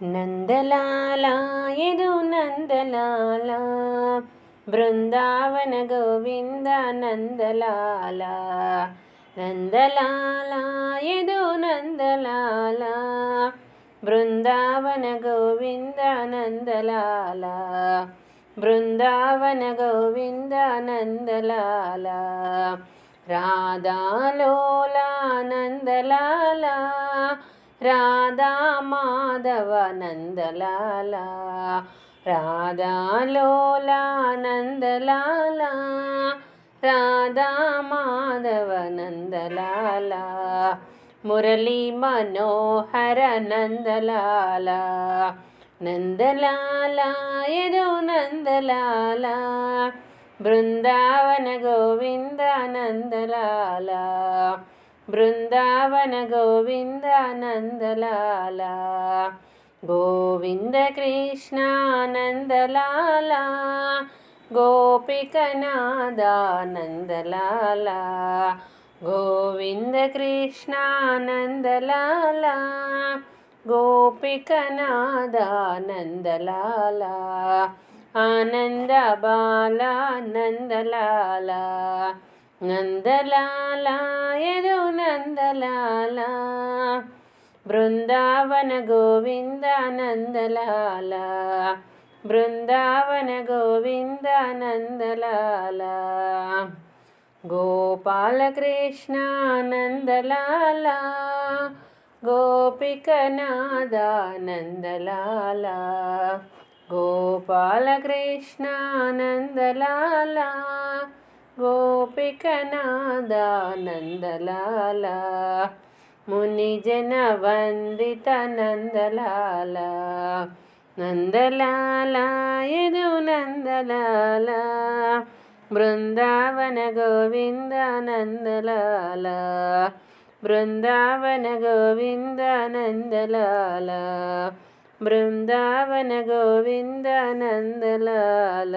ನಂದಲಾಲ ಇದು ನಂದಲಾಲ ಬೃಂದಾವನ ಗೋವಿಂದ ನಂದಲಾಲ ನಂದಲಾಲ ಇದು ನಂದಲಾಲ ಬೃಂದಾವನ ಗೋವಿಂದ ನಂದಲಾಲ ಬೃಂದಾವನ ಗೋವಿಂದ ನಂದಲಾಲ ರಾಧಾಲೋಲ ನಂದಲಾಲ రాధా మాధవ నందలాల రాధాలోలా నందలాల రాధా మాధవ నందలాల మురళీ మనోహర నందలాల నందలాల ఎదో నందలాల బృందావన గోవింద నందలాల ಬೃಂದಾವನ ಗೋವಿಂದ ನಂದಲಾಲ बृन्दावन गोविन्दनन्दला गोविन्दकृष्णानन्दला गोपकनादानन्दला गोविन्दकृष्णानन्दला गोपीकनादानन्दला आनन्दबालानन्दला నందలాలా ఎదో నందలాలా. బృందావన గోవింద నందలాలా. బృందావన గోవింద నందలాల. బృందావన గోవింద నందలాల. గోపాలకృష్ణానందలాల గోపికనాదానందలాల గోపాలకృష్ణానందలాల గోపికనాదానందలాల మునిజన వందిత నందలాల నందలాల ఎదు నందలాల బృందావన గోవింద నందలాల బృందావన గోవింద నందలాల బృందావన గోవింద నందలాల